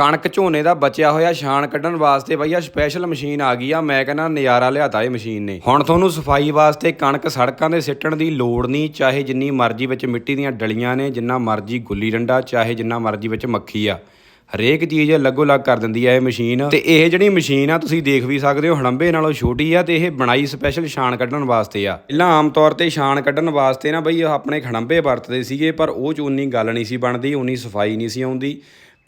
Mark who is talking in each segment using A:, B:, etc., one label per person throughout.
A: ਕਣਕ ਝੋਨੇ ਦਾ ਬਚਿਆ ਹੋਇਆ ਛਾਣ ਕੱਢਣ ਵਾਸਤੇ ਬਈ ਆ ਸਪੈਸ਼ਲ ਮਸ਼ੀਨ ਆ ਗਈ ਆ। ਮੈਂ ਕਹਿੰਦਾ ਨਜ਼ਾਰਾ ਲਿਆਤਾ ਇਹ ਮਸ਼ੀਨ ਨੇ। ਹੁਣ ਤੁਹਾਨੂੰ ਸਫ਼ਾਈ ਵਾਸਤੇ ਕਣਕ ਸੜਕਾਂ ਦੇ ਸਿੱਟਣ ਦੀ ਲੋੜ ਨਹੀਂ, ਚਾਹੇ ਜਿੰਨੀ ਮਰਜ਼ੀ ਵਿੱਚ ਮਿੱਟੀ ਦੀਆਂ ਡਲੀਆਂ ਨੇ, ਜਿੰਨਾ ਮਰਜ਼ੀ ਗੁੱਲੀ ਡੰਡਾ, ਚਾਹੇ ਜਿੰਨਾ ਮਰਜ਼ੀ ਵਿੱਚ ਮੱਖੀ ਆ। ਹਰੇਕ ਚੀਜ਼ ਲੱਗੋ ਲੱਗ ਕਰ ਦਿੰਦੀ ਆ ਇਹ ਮਸ਼ੀਨ। ਤੇ ਇਹ ਜਿਹੜੀ ਮਸ਼ੀਨ ਆ, ਤੁਸੀਂ ਦੇਖ ਵੀ ਸਕਦੇ ਹੋ, ਹੜੰਬੇ ਨਾਲੋਂ ਛੋਟੀ ਆ ਤੇ ਇਹ ਬਣਾਈ ਸਪੈਸ਼ਲ ਛਾਣ ਕੱਢਣ ਵਾਸਤੇ ਆ। ਪਹਿਲਾਂ ਆਮ ਤੌਰ ਤੇ ਛਾਣ ਕੱਢਣ ਵਾਸਤੇ ਨਾ ਬਈ ਆਪਣੇ ਖੜੰਬੇ ਵਰਤਦੇ ਸੀਗੇ, ਪਰ ਉਹ ਚ ਉਨੀ ਗੱਲ ਨਹੀਂ ਸੀ ਬਣਦੀ, ਉਨੀ ਸਫ਼ਾਈ ਨਹੀਂ ਸੀ ਆਉਂਦੀ।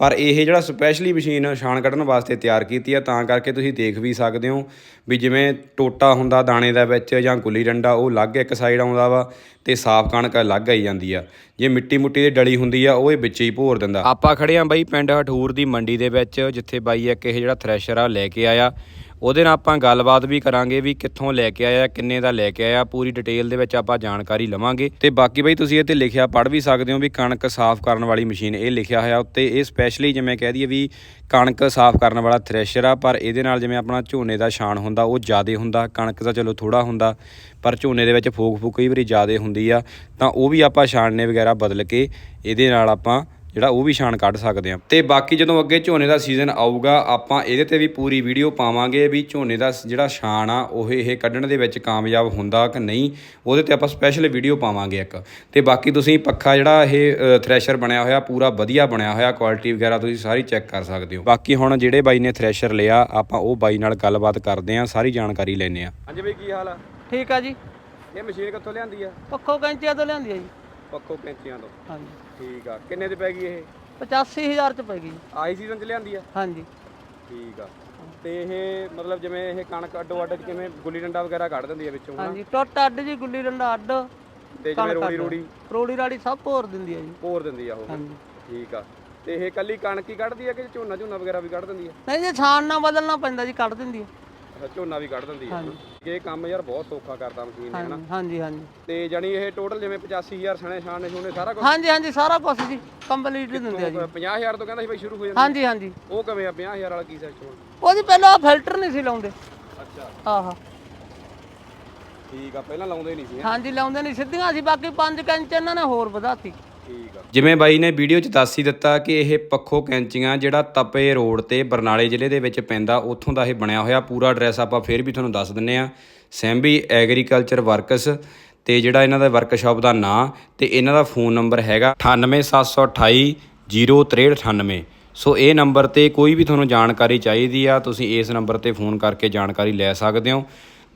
A: ਪਰ ਇਹ ਜਿਹੜਾ ਸਪੈਸ਼ਲੀ ਮਸ਼ੀਨ ਛਾਣ ਕੱਢਣ ਵਾਸਤੇ ਤਿਆਰ ਕੀਤੀ ਆ, ਤਾਂ ਕਰਕੇ ਤੁਸੀਂ ਦੇਖ ਵੀ ਸਕਦੇ ਹੋ ਵੀ ਜਿਵੇਂ ਟੋਟਾ ਹੁੰਦਾ ਦਾਣੇ ਦਾ ਵਿੱਚ ਜਾਂ ਗੁੱਲੀ ਡੰਡਾ, ਉਹ ਅਲੱਗ ਇੱਕ ਸਾਈਡ ਆਉਂਦਾ ਵਾ ਤੇ ਸਾਫ਼ ਕਣਕ ਅਲੱਗ ਆਈ ਜਾਂਦੀ ਆ। ਜੇ ਮਿੱਟੀ ਮੁੱਟੀ ਦੀ ਡਲੀ ਹੁੰਦੀ ਆ, ਉਹ ਇਹ ਵਿੱਚ ਹੀ ਭੋਰ ਦਿੰਦਾ। ਆਪਾਂ ਖੜੇ ਆ ਬਾਈ ਪਿੰਡ ਹਠੂਰ ਦੀ ਮੰਡੀ ਦੇ ਵਿੱਚ, ਜਿੱਥੇ ਬਾਈ ਇੱਕ ਇਹ ਜਿਹੜਾ ਥ੍ਰੈਸ਼ਰ ਆ ਲੈ ਕੇ ਆਇਆ। ਉਹਦੇ ਨਾਲ ਆਪਾਂ ਗੱਲਬਾਤ ਵੀ ਕਰਾਂਗੇ ਵੀ ਕਿੱਥੋਂ ਲੈ ਕੇ ਆਇਆ, ਕਿੰਨੇ ਦਾ ਲੈ ਕੇ ਆਇਆ, ਪੂਰੀ ਡਿਟੇਲ ਦੇ ਵਿੱਚ ਆਪਾਂ ਜਾਣਕਾਰੀ ਲਵਾਂਗੇ। ਤੇ ਬਾਕੀ ਬਈ ਤੁਸੀਂ ਇਹ ਤੇ ਲਿਖਿਆ ਪੜ੍ਹ ਵੀ ਸਕਦੇ ਹੋ ਵੀ ਕਣਕ ਸਾਫ਼ ਕਰਨ ਵਾਲੀ ਮਸ਼ੀਨ ਇਹ ਲਿਖਿਆ ਹੋਇਆ ਉੱਤੇ। ਇਹ ਸਪੈਸ਼ਲੀ ਜਿਵੇਂ ਕਹਿ ਦਈਏ ਵੀ ਕਣਕ ਸਾਫ਼ ਕਰਨ ਵਾਲਾ ਥ੍ਰੈਸ਼ਰ ਆ, ਪਰ ਇਹਦੇ ਨਾਲ ਜਿਵੇਂ ਆਪਣਾ ਝੋਨੇ ਦਾ ਛਾਣ ਹੁੰਦਾ, ਉਹ ਜ਼ਿਆਦਾ ਹੁੰਦਾ। ਕਣਕ ਦਾ ਚਲੋ ਥੋੜਾ ਹੁੰਦਾ, ਪਰ ਝੋਨੇ ਦੇ ਵਿੱਚ ਫੂਕ ਫੂਕ ਕਈ ਵਾਰੀ ਜ਼ਿਆਦਾ ਹੁੰਦੀ ਆ। ਤਾਂ ਉਹ ਵੀ ਆਪਾਂ ਛਾਣਨੇ ਵਗੈਰਾ ਬਦਲ ਕੇ ਇਹਦੇ ਨਾਲ ਆਪਾਂ ਜਿਹੜਾ ਉਹ ਵੀ ਛਾਣ ਕੱਢ ਸਕਦੇ ਆ ਤੇ ਬਾਕੀ ਜਦੋਂ ਅੱਗੇ ਝੋਨੇ ਦਾ ਸੀਜ਼ਨ ਆਊਗਾ ਆਪਾਂ ਇਹਦੇ ਤੇ ਵੀ ਪੂਰੀ ਵੀਡੀਓ ਪਾਵਾਂਗੇ ਵੀ ਝੋਨੇ ਦਾ ਜਿਹੜਾ ਛਾਣ ਆ ਉਹ ਇਹ ਕੱਢਣ ਦੇ ਵਿੱਚ ਕਾਮਯਾਬ ਹੁੰਦਾ ਕਿ ਨਹੀਂ ਉਹਦੇ ਤੇ ਆਪਾਂ ਸਪੈਸ਼ਲ ਵੀਡੀਓ ਪਾਵਾਂਗੇ ਇੱਕ। ਤੇ ਬਾਕੀ ਤੁਸੀਂ ਪੱਖਾ ਜਿਹੜਾ ਇਹ ਥ੍ਰੈਸ਼ਰ ਬਣਿਆ ਹੋਇਆ ਪੂਰਾ ਵਧੀਆ ਬਣਿਆ ਹੋਇਆ ਕੁਆਲਿਟੀ ਵਗੈਰਾ ਤੁਸੀਂ ਸਾਰੀ ਚੈੱਕ ਕਰ ਸਕਦੇ ਹੋ। ਬਾਕੀ ਹੁਣ ਜਿਹੜੇ ਬਾਈ ਨੇ ਥ੍ਰੈਸ਼ਰ ਲਿਆ ਆਪਾਂ ਉਹ ਬਾਈ ਨਾਲ ਗੱਲਬਾਤ ਕਰਦੇ ਆ ਸਾਰੀ ਜਾਣਕਾਰੀ ਲੈਣੇ ਆ ਹਾਂਜੀ ਬਾਈ ਕੀ ਹਾਲ ਆ?
B: ਠੀਕ ਆ ਜੀ।
A: ਇਹ ਮਸ਼ੀਨ ਕਿੱਥੋਂ ਲਿਆਂਦੀ ਆ?
B: ਪੱਖੋ ਕੈਂਚੀਆਂ ਤੋਂ ਲਿਆਂਦੀ ਆ ਜੀ।
A: ਪੱਖੋ ਕੈਂਚੀਆਂ ਤੋਂ।
B: ਹਾਂਜੀ।
A: ਠੀਕ ਆ। ਕਿੰਨੇ ਦੀ ਪੈ ਗਈ ਇਹ?
B: 85000 ਚ ਪੈ ਗਈ।
A: ਆਈ ਸੀਜ਼ਨ ਚ ਲਿਆਂਦੀ ਆ?
B: ਹਾਂਜੀ।
A: ਠੀਕ ਆ। ਤੇ ਇਹ ਮਤਲਬ ਜਿਵੇਂ ਇਹ ਕਣਕ ਅੱਡੋ ਅੱਡ ਕਿਵੇਂ ਗੁੱਲੀ ਡੰਡਾ ਵਗੈਰਾ ਕੱਢ ਦਿੰਦੀ ਆ ਵਿੱਚੋਂ ਹਨਾ?
B: ਹਾਂਜੀ ਟੁੱਟ ਅੱਡ ਜੀ ਗੁੱਲੀ ਡੰਡਾ ਅੱਡ
A: ਤੇ ਜਿਵੇਂ ਰੋੜੀ। ਰੋੜੀ?
B: ਰੋੜੀ ਰਾੜੀ ਸਭ ਭੋਰ ਦਿੰਦੀ ਆ ਜੀ।
A: ਭੋਰ ਦਿੰਦੀ ਆ ਉਹ।
B: ਹਾਂਜੀ।
A: ਠੀਕ ਆ। ਤੇ ਇਹ ਕੱਲੀ ਕਣਕ ਹੀ ਕੱਢਦੀ ਆ ਕਿ ਝੋਨਾ ਝੋਨਾ ਵਗੈਰਾ ਵੀ ਕੱਢ ਦਿੰਦੀ ਆ?
B: ਨਹੀਂ ਜੇ ਛਾਣ ਨਾ ਬਦਲਣਾ ਪੈਂਦਾ ਜੀ ਕੱਢ ਦਿੰਦੀ ਆ।
A: ਝੋਨਾ ਵੀ ਕੱਢ ਦਿੰਦੀ
B: ਹਾਂਜੀ।
A: ਇਹ ਕੰਮ ਯਾਰ ਬਹੁਤ ਸੌਖਾ ਕਰਦਾ ਮਸ਼ੀਨ ਨੇ ਹਨਾ?
B: ਹਾਂਜੀ ਹਾਂਜੀ।
A: ਤੇ ਜਾਨੀ ਇਹ ਟੋਟਲ ਜਿਵੇਂ 85000 ਸਣੇ ਛਾਣੇ ਛੋਣੇ ਸਾਰਾ ਕੁਝ
B: ਹਾਂਜੀ ਹਾਂਜੀ ਸਾਰਾ ਕੁਝ ਜੀ। ਕੰਪਲੀਟ ਦਿੰਦੇ ਆ ਜੀ।
A: 50000 ਤੋਂ ਕਹਿੰਦਾ ਸੀ ਬਈ ਸ਼ੁਰੂ ਹੋ ਜਾਂਦਾ
B: ਹਾਂਜੀ ਹਾਂਜੀ।
A: ਉਹ ਕਿਵੇਂ ਆ? 50000 ਵਾਲਾ ਕੀ ਸਿਸਟਮ
B: ਉਹਦੀ ਪਹਿਲਾਂ ਫਿਲਟਰ ਨਹੀਂ ਸੀ ਲਾਉਂਦੇ।
A: ਅੱਛਾ।
B: ਆਹਾ।
A: ਠੀਕ ਆ ਪਹਿਲਾਂ ਲਾਉਂਦੇ ਨਹੀਂ ਸੀ ਹੈਂ?
B: ਹਾਂਜੀ ਲਾਉਂਦੇ ਨਹੀਂ। ਸਿੱਧੀਆਂ ਸੀ ਬਾਕੀ 5 ਕੈਂਚ ਇਹਨਾਂ ਨੇ ਹੋਰ ਵਧਾਤੀ।
A: ਜਿਵੇਂ ਬਾਈ ਨੇ ਵੀਡੀਓ 'ਚ ਦੱਸ ਹੀ ਦਿੱਤਾ ਕਿ ਇਹ ਪੱਖੋ ਕੈਂਚੀਆਂ ਜਿਹੜਾ ਤਪੇ ਰੋਡ ਤੇ ਬਰਨਾਲੇ ਜ਼ਿਲ੍ਹੇ ਦੇ ਵਿੱਚ ਪੈਂਦਾ, ਉੱਥੋਂ ਦਾ ਇਹ ਬਣਿਆ ਹੋਇਆ ਪੂਰਾ ਐਡਰੈਸ ਆਪਾਂ ਫੇਰ ਵੀ ਤੁਹਾਨੂੰ ਦੱਸ ਦਿੰਨੇ ਆ ਸੈਂਬੀ ਐਗਰੀਕਲਚਰ ਵਰਕਸ ਤੇ ਜਿਹੜਾ ਇਹਨਾਂ ਦਾ ਵਰਕਸ਼ਾਪ ਦਾ ਨਾਂ ਤੇ ਇਹਨਾਂ ਦਾ ਫੋਨ ਨੰਬਰ ਹੈਗਾ 98728 06398 ਸੋ ਇਹ ਨੰਬਰ ਤੇ ਕੋਈ ਵੀ ਤੁਹਾਨੂੰ ਜਾਣਕਾਰੀ ਚਾਹੀਦੀ ਆ, ਤੁਸੀਂ ਇਸ ਨੰਬਰ ਤੇ ਫੋਨ ਕਰਕੇ ਜਾਣਕਾਰੀ ਲੈ ਸਕਦੇ ਹੋ।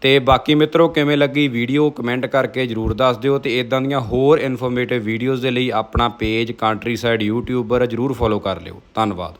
A: ਤੇ ਬਾਕੀ ਮਿੱਤਰੋ, ਕਿਵੇਂ ਲੱਗੀ ਵੀਡੀਓ ਕਮੈਂਟ ਕਰਕੇ ਜਰੂਰ ਦੱਸ ਦਿਓ ਤੇ ਇਦਾਂ ਦੀਆਂ ਹੋਰ ਇਨਫੋਰਮੇਟਿਵ ਵੀਡੀਓਜ਼ ਦੇ ਲਈ ਆਪਣਾ ਪੇਜ ਕੰਟਰੀ ਸਾਈਡ ਯੂਟਿਊਬਰ ਜਰੂਰ ਫੋਲੋ ਕਰ ਲਿਓ। ਧੰਨਵਾਦ।